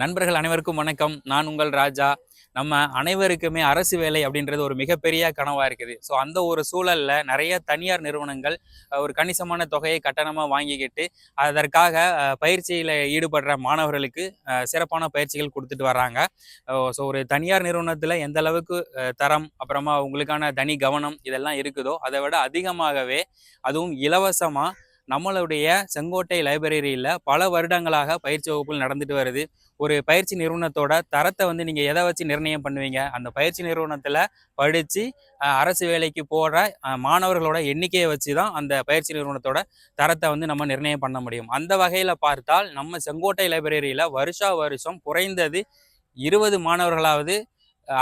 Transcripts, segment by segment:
நண்பர்கள் அனைவருக்கும் வணக்கம். நான் உங்கள் ராஜா. நம்ம அனைவருக்குமே அரசு வேலை அப்படின்றது ஒரு மிகப்பெரிய கனவாக இருக்குது. ஸோ அந்த ஒரு சூழல்ல நிறைய தனியார் நிறுவனங்கள் ஒரு கணிசமான தொகையை கட்டணமாக வாங்கிக்கிட்டு அதற்காக பயிற்சியில் ஈடுபடுற மாணவர்களுக்கு சிறப்பான பயிற்சிகள் கொடுத்துட்டு வர்றாங்க ஸோ ஒரு தனியார் நிறுவனத்தில் எந்த அளவுக்கு தரம் அப்புறமா உங்களுக்கான தனி கவனம் இதெல்லாம் இருக்குதோ அதை விட அதிகமாகவே அதுவும் இலவசமாக நம்மளுடைய செங்கோட்டை லைப்ரரியில் பல வருடங்களாக பயிற்சி வகுப்புகள் நடந்துட்டு வருது. ஒரு பயிற்சி நிறுவனத்தோட தரத்தை வந்து நீங்கள் எதை வச்சு நிர்ணயம் பண்ணுவீங்க? அந்த பயிற்சி நிறுவனத்தில் படித்து அரசு வேலைக்கு போகிற மாணவர்களோட எண்ணிக்கையை வச்சு தான் அந்த பயிற்சி நிறுவனத்தோட தரத்தை வந்து நம்ம நிர்ணயம் பண்ண முடியும். அந்த வகையில் பார்த்தால் நம்ம செங்கோட்டை லைப்ரரியில் வருஷா வருஷம் குறைந்தது இருபது மாணவர்களாவது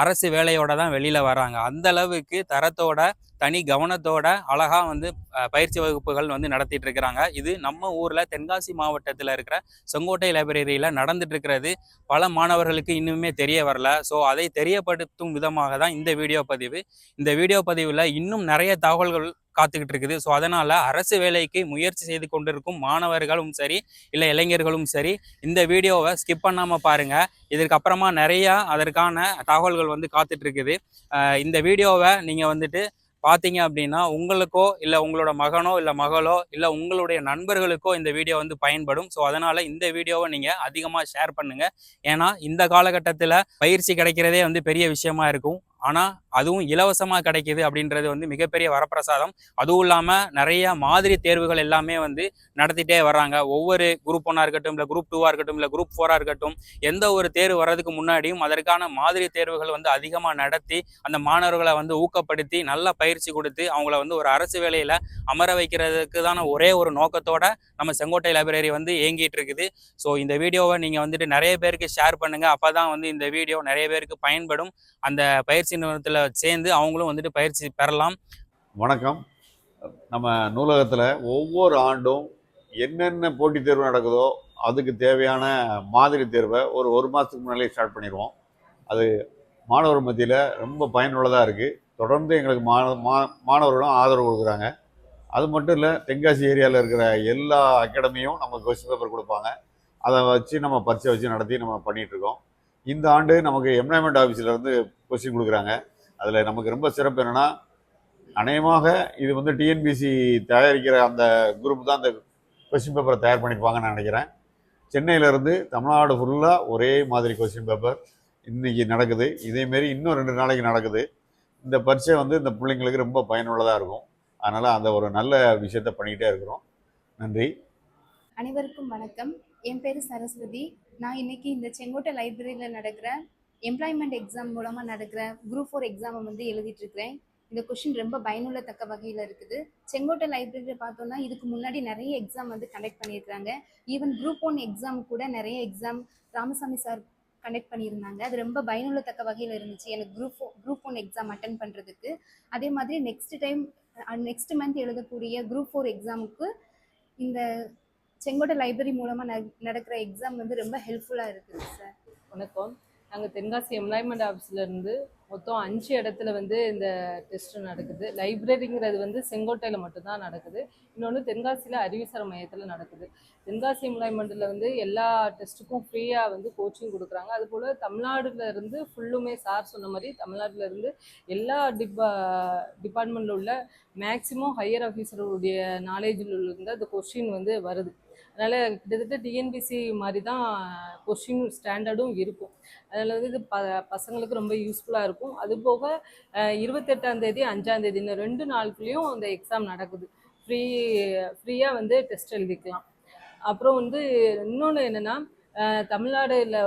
அரசு வேலையோட தான் வெளியில் வராங்க. அந்த அளவுக்கு தரத்தோட தனி கவனத்தோட அழகாக வந்து பயிற்சி வகுப்புகள் வந்து நடத்திட்டு இருக்கிறாங்க. இது நம்ம ஊரில் தென்காசி மாவட்டத்தில் இருக்கிற செங்கோட்டை லைப்ரரியில் நடந்துட்டு இருக்கிறது. பல மாணவர்களுக்கு இன்னுமே தெரிய வரல. ஸோ அதை தெரியப்படுத்தும் விதமாக தான் இந்த வீடியோ பதிவு. இந்த வீடியோ பதிவில் இன்னும் நிறைய தகவல்கள் காத்துக்கிட்டு இருக்குது. ஸோ அதனால் அரசு வேலைக்கு முயற்சி செய்து கொண்டிருக்கும் மாணவர்களும் சரி இல்லை இளைஞர்களும் சரி இந்த வீடியோவை ஸ்கிப் பண்ணாமல் பாருங்கள் இதற்கு நிறையா அதற்கான தகவல்கள் வந்து காத்துட்ருக்குது இந்த வீடியோவை நீங்கள் வந்துட்டு பார்த்தீங்க அப்படின்னா உங்களுக்கோ இல்லை உங்களோட மகனோ இல்லை மகளோ இல்லை உங்களுடைய நண்பர்களுக்கோ இந்த வீடியோ வந்து பயன்படும். ஸோ அதனால் இந்த வீடியோவை நீங்கள் அதிகமாக ஷேர் பண்ணுங்கள் ஏன்னா இந்த காலகட்டத்தில் பயிற்சி கிடைக்கிறதே வந்து பெரிய விஷயமா இருக்கும். ஆனால் அதுவும் இலவசமாக கிடைக்கிது அப்படின்றது வந்து மிகப்பெரிய வரப்பிரசாதம். அதுவும் இல்லாமல் நிறைய மாதிரி தேர்வுகள் எல்லாமே வந்து நடத்திட்டே வர்றாங்க. ஒவ்வொரு குரூப் ஒன்னாக இருக்கட்டும் இல்லை குரூப் டூவாக இருக்கட்டும் இல்லை குரூப் ஃபோராக இருக்கட்டும் எந்த ஒரு தேர்வு வர்றதுக்கு முன்னாடியும் அதற்கான மாதிரி தேர்வுகள் வந்து அதிகமாக நடத்தி அந்த மாணவர்களை வந்து ஊக்கப்படுத்தி நல்ல பயிற்சி கொடுத்து அவங்கள வந்து ஒரு அரசு வேலையில் அமர வைக்கிறதுக்கு தான ஒரே ஒரு நோக்கத்தோட நம்ம செங்கோட்டை லைப்ரரி வந்து இயங்கிட்டு இருக்குது ஸோ இந்த வீடியோவை நீங்கள் வந்துட்டு நிறைய பேருக்கு ஷேர் பண்ணுங்கள் அப்போ தான் வந்து இந்த வீடியோ நிறைய பேருக்கு பயன்படும். அந்த பயிற்சி நிறுவனத்தில் சேர்ந்து அவங்களும் வந்துட்டு பயிற்சி பெறலாம். வணக்கம். நம்ம நூலகத்தில் ஒவ்வொரு ஆண்டும் என்னென்ன போட்டித் தேர்வு நடக்குதோ அதுக்கு தேவையான மாதிரி தேர்வை ஒரு ஒரு மாதத்துக்கு முன்னாலே ஸ்டார்ட் பண்ணிடுவோம். அது மாணவர் மத்தியில் ரொம்ப பயனுள்ளதாக இருக்குது தொடர்ந்து எங்களுக்கு மாணவ மா- மாணவர்களும் ஆதரவு கொடுக்குறாங்க. அது மட்டும் இல்லை தென்காசி ஏரியாவில் இருக்கிற எல்லா அகாடமியும் நமக்கு கொஸ்டின் பேப்பர் கொடுப்பாங்க. அதை வச்சு நம்ம பரிசை வச்சு நடத்தி நம்ம பண்ணிகிட்ருக்கோம் இருக்கோம். இந்த ஆண்டு நமக்கு எம்ப்ளாய்மெண்ட் ஆஃபீஸில் இருந்து கொஸ்டின் கொடுக்குறாங்க. அதில் நமக்கு ரொம்ப சிறப்பு என்னென்னா அநேகமாக இது வந்து டிஎன்பிசி தயாரிக்கிற அந்த குரூப் தான் அந்த கொஸ்டின் பேப்பரை தயார் பண்ணியிருப்பாங்கன்னு நான் நினைக்கிறேன். சென்னையிலேருந்து தமிழ்நாடு ஃபுல்லாக ஒரே மாதிரி கொஸ்டின் பேப்பர் இன்றைக்கி நடக்குது. இதேமாரி இன்னும் ரெண்டு நாளைக்கு நடக்குது. இந்த பரீட்சை வந்து இந்த பிள்ளைங்களுக்கு ரொம்ப பயனுள்ளதாக இருக்கும். அதனால் அந்த ஒரு நல்ல விஷயத்த பண்ணிக்கிட்டே இருக்கிறோம். நன்றி. அனைவருக்கும் வணக்கம். என் பேர் சரஸ்வதி. நான் இன்னைக்கு இந்த செங்கோட்டை லைப்ரரியில் நடக்கிற எம்ப்ளாய்மெண்ட் எக்ஸாம் மூலமாக நடக்கிற குரூப் ஃபோர் எக்ஸாமை வந்து எழுதிட்டு இருக்கிறேன் இந்த கொஷின் ரொம்ப பயனுள்ளத்தக்க வகையில் இருக்குது. செங்கோட்டை லைப்ரரியில் பார்த்தோம்னா இதுக்கு முன்னாடி நிறைய எக்ஸாம் வந்து கண்டக்ட் பண்ணியிருக்காங்க ஈவன் குரூப் ஒன் எக்ஸாம் கூட நிறைய எக்ஸாம் ராமசாமி சார் கண்டக்ட் பண்ணியிருந்தாங்க. அது ரொம்ப பயனுள்ளத்தக்க வகையில் இருந்துச்சு. எனக்கு group group one exam attend பண்ணுறதுக்கு அதே மாதிரி நெக்ஸ்ட் டைம் நெக்ஸ்ட் மந்த் எழுதக்கூடிய குரூப் ஃபோர் எக்ஸாமுக்கு இந்த செங்கோட்டை லைப்ரரி மூலமாக நடக்கிற எக்ஸாம் வந்து ரொம்ப ஹெல்ப்ஃபுல்லாக இருக்குது சார் வணக்கம். நாங்கள் தென்காசி எம்ப்ளாய்மெண்ட் ஆஃபீஸ்லேருந்து மொத்தம் அஞ்சு இடத்துல வந்து இந்த டெஸ்ட் நடக்குது. லைப்ரரிங்கிறது வந்து செங்கோட்டையில் மட்டும்தான் நடக்குது. இன்னொன்று தென்காசியில் அறிவிசார மையத்தில் நடக்குது. தென்காசி எம்ப்ளாய்மெண்ட்டில் வந்து எல்லா டெஸ்ட்டுக்கும் ஃப்ரீயாக வந்து கோச்சிங் கொடுக்குறாங்க. அதுபோல் தமிழ்நாடுலேருந்து ஃபுல்லுமே சார் சொன்ன மாதிரி தமிழ்நாட்டிலேருந்து எல்லா டிபா டிபார்ட்மெண்ட்டில் உள்ள மேக்ஸிமம் ஹையர் ஆஃபீஸருடைய நாலேஜில் இருந்து அந்த கொஸ்டின் வந்து வருது. அதனால் கிட்டத்தட்ட டிஎன்பிசி மாதிரி தான் கொஸ்டின் ஸ்டாண்டர்டும் இருக்கும். அதில் வந்து இது ப பசங்களுக்கு ரொம்ப யூஸ்ஃபுல்லாக இருக்கும். அது போக இருபத்தெட்டாம் தேதி அஞ்சாம் தேதி இந்த ரெண்டு நாட்களையும் இந்த எக்ஸாம் நடக்குது. ஃப்ரீ ஃப்ரீயாக வந்து டெஸ்ட் எழுதிக்கலாம். அப்புறம் வந்து இன்னொன்று என்னென்னா தமிழ்நாடுல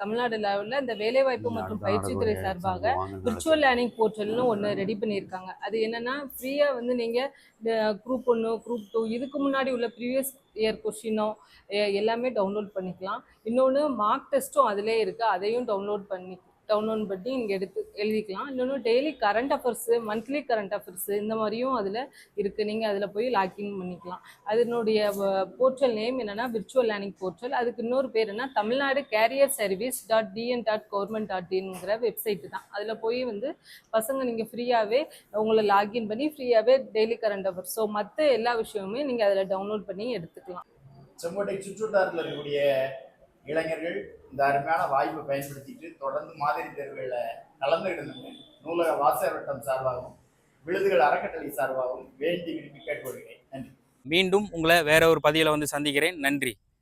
தமிழ்நாடு லெவலில் இந்த வேலைவாய்ப்பு மற்றும் பயிற்சித்துறை சார்பாக விர்ச்சுவல் லேர்னிங் போர்ட்டல்னு ஒன்று ரெடி பண்ணியிருக்காங்க. அது என்னன்னா ஃப்ரீயாக வந்து நீங்கள் குரூப் ஒன்று குரூப் டூ இதுக்கு முன்னாடி உள்ள ப்ரீவியஸ் இயர் கொஷினோ எல்லாமே டவுன்லோட் பண்ணிக்கலாம். இன்னொன்று மார்க் டெஸ்ட்டும் அதிலே இருக்குது அதையும் டவுன்லோட் பண்ணி டவுன்லோட் பண்ணி நீங்கள் எடுத்து எழுதிக்கலாம். இன்னொன்று daily current affairs monthly current affairs இந்த மாதிரியும் அதில் இருக்குது நீங்கள் அதில் போய் லாக்இன் பண்ணிக்கலாம். அதனுடைய போர்ட்டல் நேம் என்னென்னா விர்ச்சுவல் லேர்னிங் போர்ட்டல் அதுக்கு இன்னொரு பேர் என்ன? Tamil Nadu career service dot TN dot government dot இன்ங்கிற website தான். அதில் போய் வந்து பசங்க நீங்கள் ஃப்ரீயாகவே உங்களை லாக்இன் பண்ணி ஃப்ரீயாகவே டெய்லி கரண்ட் அஃபேர்ஸ் ஸோ மற்ற எல்லா விஷயமுமே நீங்கள் அதில் டவுன்லோட் பண்ணி எடுத்துக்கலாம். செங்கோட்டை சுற்றுவட்டாரத்தில் இருக்கக்கூடிய இளைஞர்கள் இந்த அருமையான வாய்ப்பை பயன்படுத்திட்டு தொடர்ந்து மாதிரி தேர்வுகளில் கலந்துக்கிடுங்க நூலக வாசகர் வட்டம் சார்பாகவும் விழுதுகள் அறக்கட்டளை சார்பாகவும் வேண்டி விரும்பி கேட்டுக்கொள்கிறேன். நன்றி. மீண்டும் உங்களை வேற ஒரு பதிவில் வந்து சந்திக்கிறேன். நன்றி.